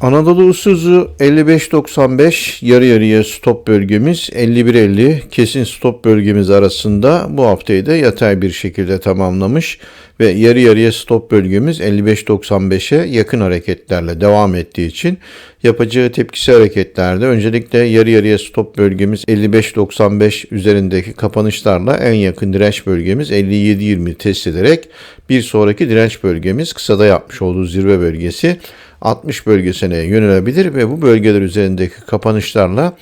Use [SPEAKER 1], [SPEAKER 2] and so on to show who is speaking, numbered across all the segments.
[SPEAKER 1] Anadolu usuzu 55-95 yarı yarıya stop bölgemiz 51-50 kesin stop bölgemiz arasında bu haftayı da yatay bir şekilde tamamlamış ve yarı yarıya stop bölgemiz 55-95'e yakın hareketlerle devam ettiği için yapacağı tepkisi hareketlerde öncelikle yarı yarıya stop bölgemiz 55-95 üzerindeki kapanışlarla en yakın direnç bölgemiz 57-20 test ederek bir sonraki direnç bölgemiz kısada yapmış olduğu zirve bölgesi 60 bölgesine yönelebilir ve bu bölgeler üzerindeki kapanışlarla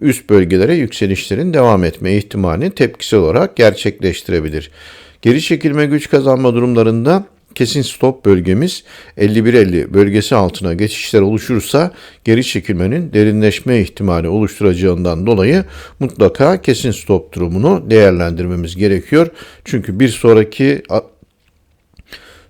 [SPEAKER 1] üst bölgelere yükselişlerin devam etme ihtimalini tepkisel olarak gerçekleştirebilir. Geri çekilme güç kazanma durumlarında kesin stop bölgemiz 51-50 bölgesi altına geçişler oluşursa geri çekilmenin derinleşme ihtimali oluşturacağından dolayı mutlaka kesin stop durumunu değerlendirmemiz gerekiyor. Çünkü bir sonraki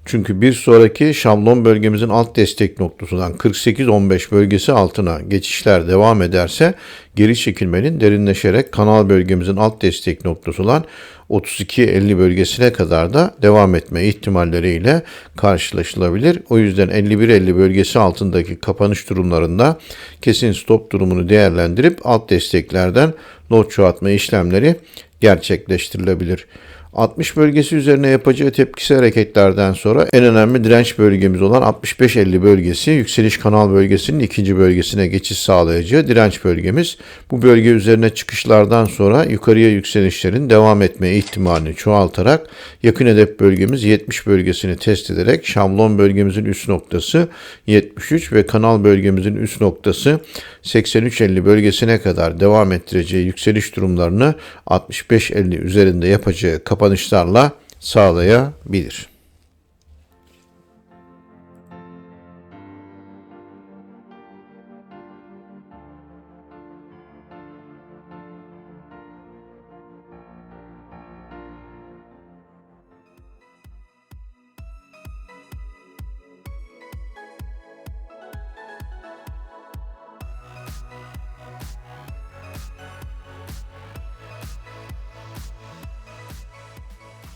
[SPEAKER 1] çünkü bir sonraki şablon bölgemizin alt destek noktasından 48-15 bölgesi altına geçişler devam ederse geri çekilmenin derinleşerek kanal bölgemizin alt destek noktası olan 32-50 bölgesine kadar da devam etme ihtimalleriyle karşılaşılabilir. O yüzden 51-50 bölgesi altındaki kapanış durumlarında kesin stop durumunu değerlendirip alt desteklerden not çoğaltma işlemleri gerçekleştirilebilir. 60 bölgesi üzerine yapacağı tepkisi hareketlerden sonra en önemli direnç bölgemiz olan 65-50 bölgesi yükseliş kanal bölgesinin ikinci bölgesine geçiş sağlayacağı direnç bölgemiz. Bu bölge üzerine çıkışlardan sonra yukarıya yükselişlerin devam etme ihtimalini çoğaltarak yakın hedef bölgemiz 70 bölgesini test ederek şablon bölgemizin üst noktası 73 ve kanal bölgemizin üst noktası 83-50 bölgesine kadar devam ettireceği yükseliş durumlarını 65-50 üzerinde yapacağı kapanışlarla sağlayabilir.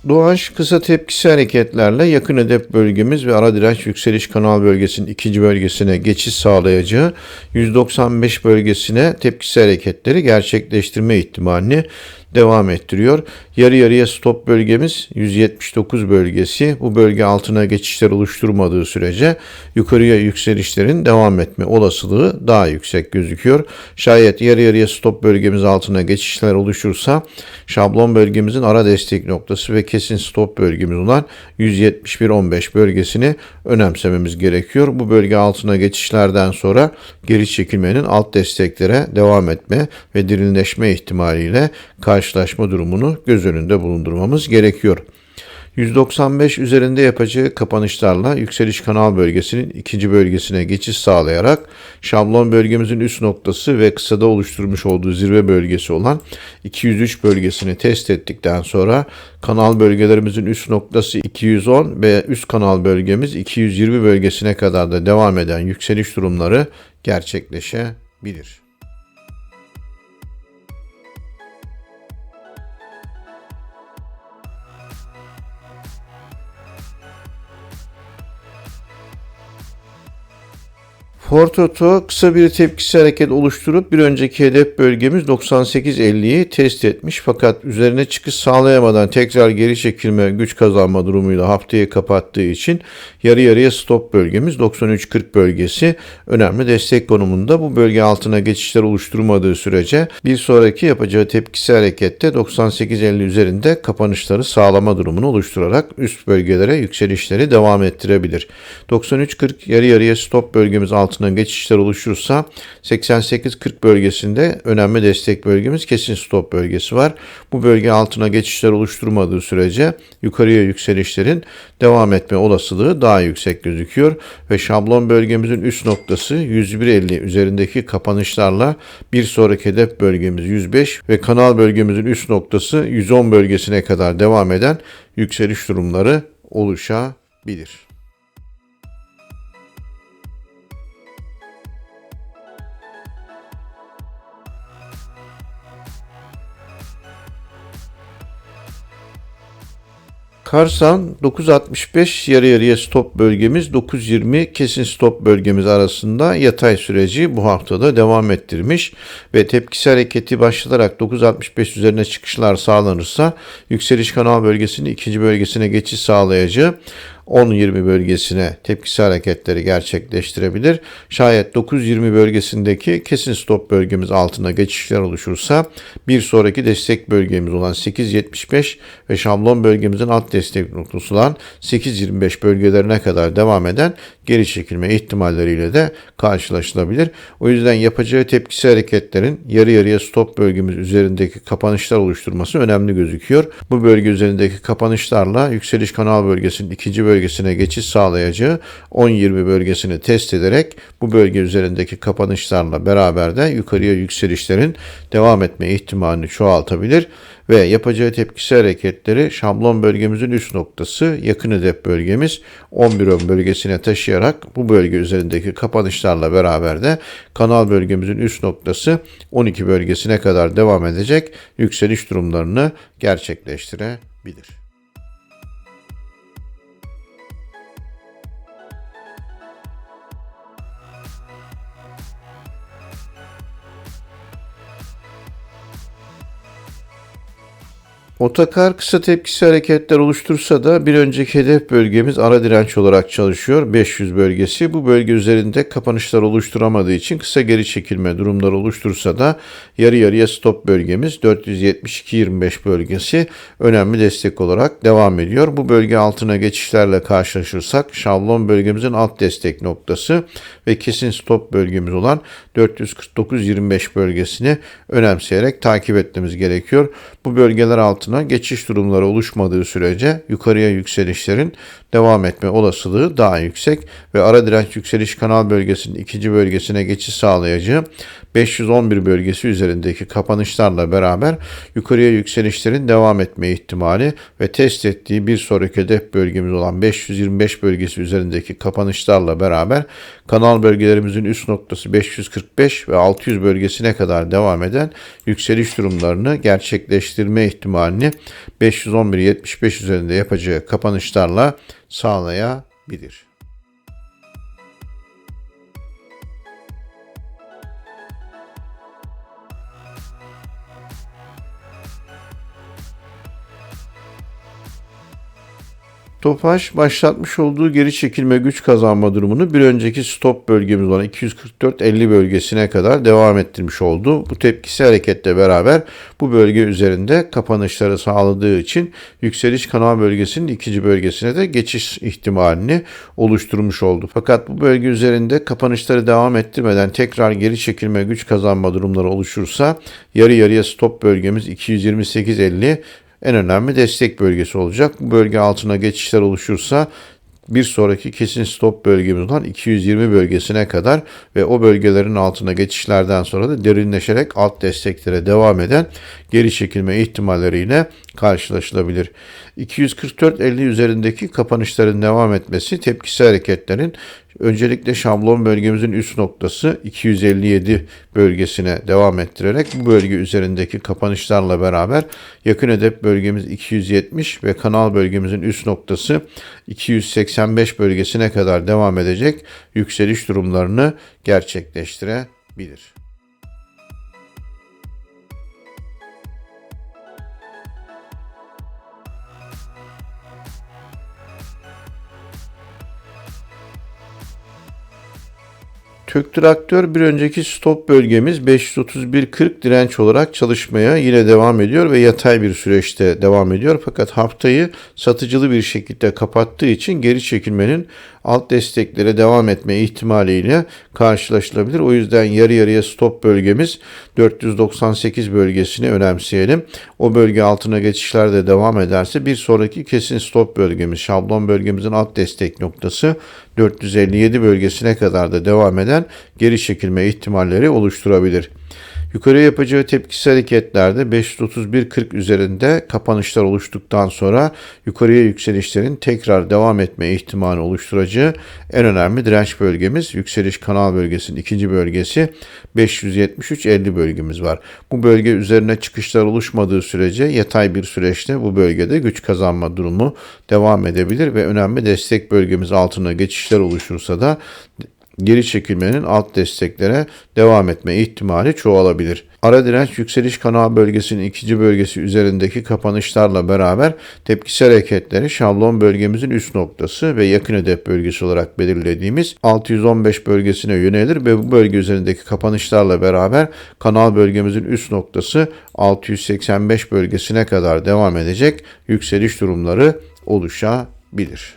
[SPEAKER 1] Doğaç kısa tepkisi hareketlerle yakın hedef bölgemiz ve ara direnç yükseliş kanal bölgesinin ikinci bölgesine geçiş sağlayacağı 195 bölgesine tepkisi hareketleri gerçekleştirme ihtimalini devam ettiriyor. Yarı yarıya stop bölgemiz 179 bölgesi. Bu bölge altına geçişler oluşturmadığı sürece yukarıya yükselişlerin devam etme olasılığı daha yüksek gözüküyor. Şayet yarı yarıya stop bölgemiz altına geçişler oluşursa şablon bölgemizin ara destek noktası ve kesin stop bölgemiz olan 171-15 bölgesini önemsememiz gerekiyor. Bu bölge altına geçişlerden sonra geri çekilmenin alt desteklere devam etme ve derinleşme ihtimaliyle karşılaşma durumunu göz önünde bulundurmamız gerekiyor. 195 üzerinde yapacağı kapanışlarla yükseliş kanal bölgesinin ikinci bölgesine geçiş sağlayarak şablon bölgemizin üst noktası ve kısada oluşturmuş olduğu zirve bölgesi olan 203 bölgesini test ettikten sonra kanal bölgelerimizin üst noktası 210 ve üst kanal bölgemiz 220 bölgesine kadar da devam eden yükseliş durumları gerçekleşebilir. Fortoto kısa bir tepkisi hareket oluşturup bir önceki hedef bölgemiz 98.50'yi test etmiş fakat üzerine çıkış sağlayamadan tekrar geri çekilme güç kazanma durumuyla haftayı kapattığı için yarı yarıya stop bölgemiz 93.40 bölgesi önemli destek konumunda bu bölge altına geçişler oluşturmadığı sürece bir sonraki yapacağı tepkisi harekette 98.50 üzerinde kapanışları sağlama durumunu oluşturarak üst bölgelere yükselişleri devam ettirebilir. 93.40 yarı yarıya stop bölgemiz altına altına geçişler oluşursa 88-40 bölgesinde önemli destek bölgemiz kesin stop bölgesi var. Bu bölge altına geçişler oluşturmadığı sürece yukarıya yükselişlerin devam etme olasılığı daha yüksek gözüküyor ve şablon bölgemizin üst noktası 101.50 üzerindeki kapanışlarla bir sonraki hedef bölgemiz 105 ve kanal bölgemizin üst noktası 110 bölgesine kadar devam eden yükseliş durumları oluşabilir. Karsan 965 yarı yarıya stop bölgemiz 920 kesin stop bölgemiz arasında yatay süreci bu haftada devam ettirmiş ve tepkisi hareketi başlatarak 965 üzerine çıkışlar sağlanırsa yükseliş kanal bölgesinin ikinci bölgesine geçiş sağlayacağı 10-20 bölgesine tepkisi hareketleri gerçekleştirebilir. Şayet 9-20 bölgesindeki kesin stop bölgemiz altında geçişler oluşursa bir sonraki destek bölgemiz olan 8.75 ve şablon bölgemizin alt destek noktası olan 8.25 bölgelerine kadar devam eden geri çekilme ihtimalleriyle de karşılaşılabilir. O yüzden yapacağı tepkisi hareketlerin yarı yarıya stop bölgemiz üzerindeki kapanışlar oluşturması önemli gözüküyor. Bu bölge üzerindeki kapanışlarla yükseliş kanal bölgesinin ikinci bölgesine geçiş sağlayacağı 10-20 bölgesini test ederek bu bölge üzerindeki kapanışlarla beraber de yukarıya yükselişlerin devam etme ihtimalini çoğaltabilir ve yapacağı tepkisi hareketleri şablon bölgemizin üst noktası yakın hedef bölgemiz 11 ön bölgesine taşıyarak bu bölge üzerindeki kapanışlarla beraber de kanal bölgemizin üst noktası 12 bölgesine kadar devam edecek yükseliş durumlarını gerçekleştirebilir. Otakar kısa tepkisi hareketler oluştursa da bir önceki hedef bölgemiz ara direnç olarak çalışıyor. 500 bölgesi. Bu bölge üzerinde kapanışlar oluşturamadığı için kısa geri çekilme durumları oluştursa da yarı yarıya stop bölgemiz 472-25 bölgesi önemli destek olarak devam ediyor. Bu bölge altına geçişlerle karşılaşırsak şablon bölgemizin alt destek noktası ve kesin stop bölgemiz olan 449-25 bölgesini önemseyerek takip etmemiz gerekiyor. Bu bölgeler altına geçiş durumları oluşmadığı sürece yukarıya yükselişlerin devam etme olasılığı daha yüksek ve ara direnç yükseliş kanal bölgesinin ikinci bölgesine geçiş sağlayacağı 511 bölgesi üzerindeki kapanışlarla beraber yukarıya yükselişlerin devam etme ihtimali ve test ettiği bir sonraki hedef bölgemiz olan 525 bölgesi üzerindeki kapanışlarla beraber kanal bölgelerimizin üst noktası 545 ve 600 bölgesine kadar devam eden yükseliş durumlarını gerçekleştirme ihtimalini 511-75 üzerinde yapacağı kapanışlarla sağlayabilir. Tofaş başlatmış olduğu geri çekilme güç kazanma durumunu bir önceki stop bölgemiz olan 244-50 bölgesine kadar devam ettirmiş oldu. Bu tepkisi hareketle beraber bu bölge üzerinde kapanışları sağladığı için yükseliş kanal bölgesinin ikinci bölgesine de geçiş ihtimalini oluşturmuş oldu. Fakat bu bölge üzerinde kapanışları devam ettirmeden tekrar geri çekilme güç kazanma durumları oluşursa yarı yarıya stop bölgemiz 228-50 en önemli destek bölgesi olacak. Bu bölge altına geçişler oluşursa bir sonraki kesin stop bölgemiz olan 220 bölgesine kadar ve o bölgelerin altına geçişlerden sonra da derinleşerek alt desteklere devam eden geri çekilme ihtimalleriyle karşılaşılabilir. 244.50 üzerindeki kapanışların devam etmesi tepkisi hareketlerin öncelikle şablon bölgemizin üst noktası 257 bölgesine devam ettirerek bu bölge üzerindeki kapanışlarla beraber yakın hedef bölgemiz 270 ve kanal bölgemizin üst noktası 285 bölgesine kadar devam edecek yükseliş durumlarını gerçekleştirebilir. Kök traktör bir önceki stop bölgemiz 531.40 direnç olarak çalışmaya yine devam ediyor ve yatay bir süreçte devam ediyor. Fakat haftayı satıcılı bir şekilde kapattığı için geri çekilmenin alt desteklere devam etme ihtimaliyle karşılaşılabilir. O yüzden yarı yarıya stop bölgemiz 498 bölgesini önemseyelim. O bölge altına geçişler de devam ederse bir sonraki kesin stop bölgemiz şablon bölgemizin alt destek noktası 457 bölgesine kadar da devam eden geri çekilme ihtimalleri oluşturabilir. Yukarıya yapacağı tepkisi hareketlerde 531.40 üzerinde kapanışlar oluştuktan sonra yukarıya yükselişlerin tekrar devam etme ihtimali oluşturacağı en önemli direnç bölgemiz yükseliş kanal bölgesinin ikinci bölgesi 573.50 bölgemiz var. Bu bölge üzerine çıkışlar oluşmadığı sürece yatay bir süreçte bu bölgede güç kazanma durumu devam edebilir ve önemli destek bölgemiz altına geçişler oluşursa da geri çekilmenin alt desteklere devam etme ihtimali çoğalabilir. Ara direnç yükseliş kanal bölgesinin ikinci bölgesi üzerindeki kapanışlarla beraber tepkisel hareketleri şablon bölgemizin üst noktası ve yakın hedef bölgesi olarak belirlediğimiz 615 bölgesine yönelir ve bu bölge üzerindeki kapanışlarla beraber kanal bölgemizin üst noktası 685 bölgesine kadar devam edecek yükseliş durumları oluşabilir.